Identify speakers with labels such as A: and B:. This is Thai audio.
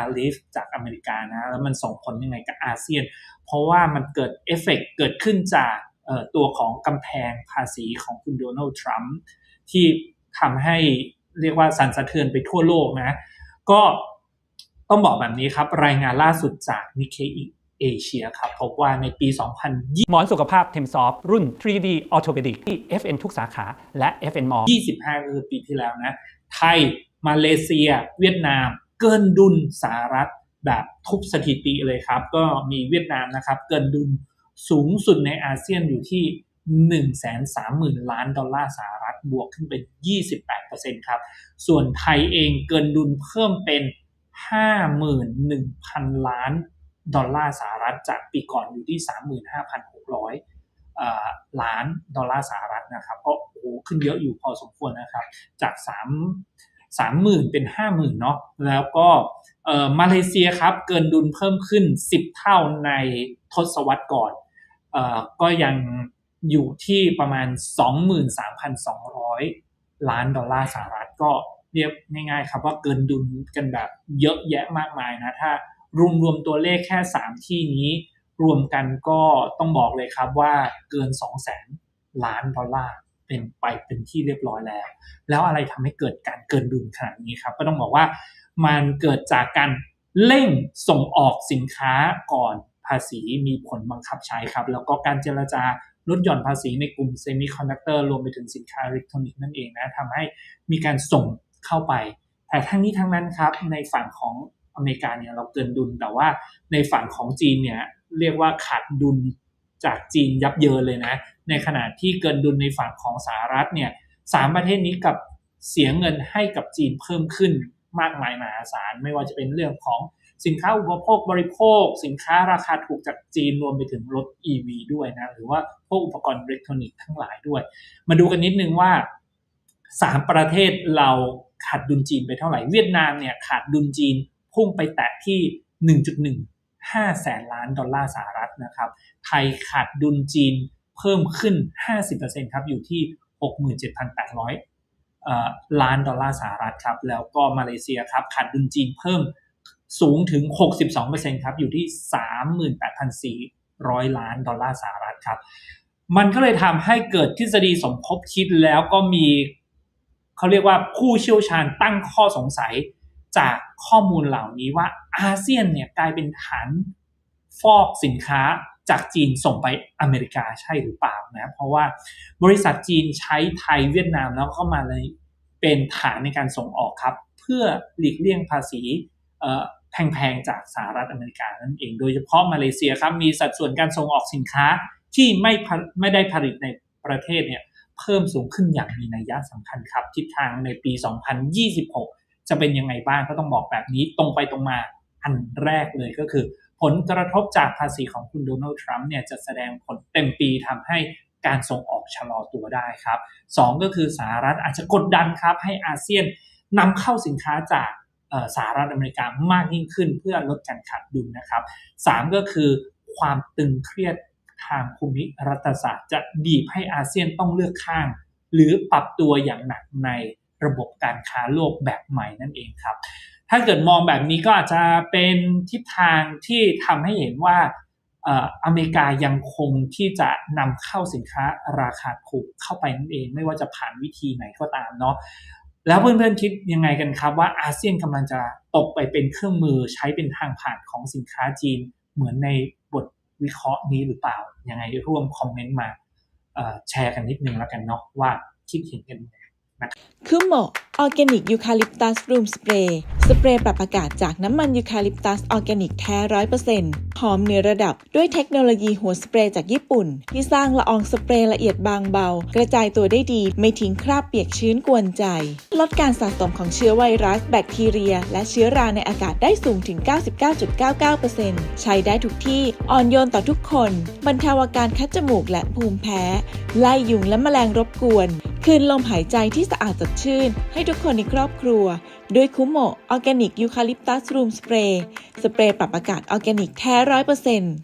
A: าริฟจากอเมริกานะ แล้วมันส่งผลยังไงกับอาเซียน เพราะว่ามันเกิดเอฟเฟกเกิดขึ้นจากตัวของกำแพงภาษีของคุณโดนัลด์ทรัมป์ที่ทำให้เรียกว่าสั่นสะเทือนไปทั่วโลกนะ ก็ต้องบอกแบบนี้ครับ รายงานล่าสุดจากนิเคอิเอเชียครับพบว่าในปี 2020
B: หมอนสุขภาพเทมซอฟรุ่น 3D Orthopedic ที่ FN ทุกสาขาและ FN Mall
A: 25 คือปีที่แล้วนะ ไทย มาเลเซีย เวียดนาม เกินดุลสหรัฐแบบทุบสถิติเลยครับ ก็มีเวียดนามนะครับ เกินดุลสูงสุดในอาเซียนอยู่ที่ 130,000 ล้านดอลลาร์สหรัฐบวกขึ้นเป็น 28%ครับ ส่วนไทยเองเกินดุลเพิ่มเป็น 51,000 ล้านดอลลาร์สหรัฐจากปีก่อนอยู่ที่ 35,600 ล้านดอลลาร์สหรัฐนะครับ ก็โอ้ขึ้นเยอะอยู่พอสมควรนะครับ จาก 3 30,000เป็น50,000เนาะแล้วก็มาเลเซียครับเกินดุลเพิ่มขึ้น10เท่าในทศวรรษก่อนอก็ยังอยู่ที่ประมาณ 23,200 ล้านดอลลาร์สหรัฐก็เรียกง่ายๆครับว่าเกินดุลกันแบบเยอะแยะมากมายนะถ้ารวมรวมตัวเลขแค่ 3 ที่นี้รวมกันก็ต้องบอกเลยครับว่าเกิน 2 0 0แสนล้านดอลลาร์ เป็นไปเป็นที่เรียบร้อยแล้ว แล้วอะไรทำให้เกิดการเกินดุลขนาดนี้ครับ ก็ต้องบอกว่ามันเกิดจากการเร่งส่งออกสินค้าก่อนภาษีมีผลบังคับใช้ครับ แล้วก็การเจรจาลดหย่อนภาษีในกลุ่มเซมิคอนดักเตอร์รวมไปถึงสินค้าอิเล็กทรอนิกส์นั่นเองนะทำให้มีการส่งเข้าไป แต่ทั้งนี้ทั้งนั้นครับ ในฝั่งของอเมริกาเนี่ยเราเกินดุล แต่ว่าในฝั่งของจีนเนี่ยเรียกว่าขาดดุล จากจีนยับเยินเลยนะ ในขณะที่เกินดุลในฝั่งของสหรัฐเนี่ยสามประเทศนี้กับเสียเงินให้กับจีนเพิ่มขึ้นมากมายมหาศาลไม่ว่าจะเป็นเรื่องของสินค้าอุปโภคบริโภค สินค้าราคาถูกจากจีนรวมไปถึงรถ EV ด้วยนะ หรือว่าพวกอุปกรณ์อิเล็กทรอนิกส์ทั้งหลายด้วย มาดูกันนิดนึงว่าสามประเทศเราขาดดุลจีนไปเท่าไหร่ เวียดนามเนี่ยขาดดุลจีนพุ่งไปแตะที่ 5แสนล้านดอลลาร์สหรัฐนะครับ ไทยขาดดุลจีนเพิ่มขึ้น 50%ครับ อยู่ที่ 67,800 ล้านดอลลาร์สหรัฐครับ แล้วก็มาเลเซียครับ ขาดดุลจีนเพิ่มสูงถึง 62%ครับ อยู่ที่ 38,400 ล้านดอลลาร์สหรัฐครับ มันก็เลยทำให้เกิดทฤษฎีสมคบคิดแล้วก็มี เขาเรียกว่าผู้เชี่ยวชาญตั้งข้อสงสัย จากข้อมูลเหล่านี้ว่าอาเซียนเนี่ยกลายเป็นฐานฟอกสินค้าจากจีนส่งไปอเมริกาใช่หรือเปล่านะ เพราะว่าบริษัทจีนใช้ไทยเวียดนามแล้วก็มาเลยเป็นฐานในการส่งออกครับ เพื่อหลีกเลี่ยงภาษีแพงๆจากสหรัฐอเมริกานั่นเอง โดยเฉพาะมาเลเซียครับมีสัดส่วนการส่งออกสินค้าที่ไม่ไม่ได้ผลิตในประเทศเนี่ยเพิ่มสูงขึ้นอย่างมีนัยยะสำคัญครับทิศทางในปี 2026 จะเป็นยังไงบ้างก็ต้องบอกแบบนี้ตรงไปตรงมาอันแรกเลยก็คือ ผลกระทบจากภาษีของคุณโดนัลด์ทรัมป์เนี่ยจะแสดงผลเต็มปีทำให้การส่งออกชะลอตัวได้ครับ2ก็คือสหรัฐอาจจะกดดันครับให้อาเซียนนำเข้าสินค้าจากสหรัฐอเมริกามากยิ่งขึ้นเพื่อลดการขาดดุลนะครับ3ก็คือความตึงเครียดทางภูมิรัฐศาสตร์ จะบีบให้อาเซียนต้องเลือกข้าง หรือปรับตัวอย่างหนักใน ระบบการค้าโลกแบบใหม่นั่นเองครับ ถ้าเกิดมองแบบนี้ก็อาจจะเป็นทิศทางที่ทำให้เห็นว่าอเมริกายังคงที่จะนำเข้าสินค้าราคาถูกเข้าไปนั่นเอง ไม่ว่าจะผ่านวิธีไหนก็ตามเนาะแล้วเพื่อนๆคิดยังไงกันครับว่าอาเซียนกำลังจะตกไปเป็นเครื่องมือใช้เป็นทางผ่านของสินค้าจีนเหมือนในบทวิเคราะห์นี้หรือเปล่ายังไงร่วมคอมเมนต์มาแชร์กันนิดนึงแล้วกันเนาะว่าคิดเห็นกันยังไง
C: คือเหมาะออร์แกนิกยูคาลิปตัสรูมสเปรย์สเปรย์ปรับอากาศจากน้ำมันยูคาลิปตัสออร์แกนิกแท้ร้อยเปอร์เซ็นต์หอมเนื้อระดับด้วยเทคโนโลยีหัวสเปรย์จากญี่ปุ่น ที่สร้างละอองสเปรย์ละเอียดบางเบา กระจายตัวได้ดีไม่ทิ้งคราบเปียกชื้นกวนใจ ลดการสะสมของเชื้อไวรัส แบคทีเรีย และเชื้อราในอากาศได้สูงถึง 99.99%ใช้ได้ทุกที่อ่อนโยนต่อทุกคน บรรเทาอาการคัดจมูกและภูมิแพ้ ไล่ยุงและแมลงรบกวน คืนลมหายใจที่สะอาดสดชื่น ให้ทุกคนในครอบครัว ด้วยคุโมออร์แกนิกยูคาลิปตัสรูมสเปรย์สเปรย์ปรับอากาศออร์แกนิกแท้ร้อยเปอร์เซ็นต์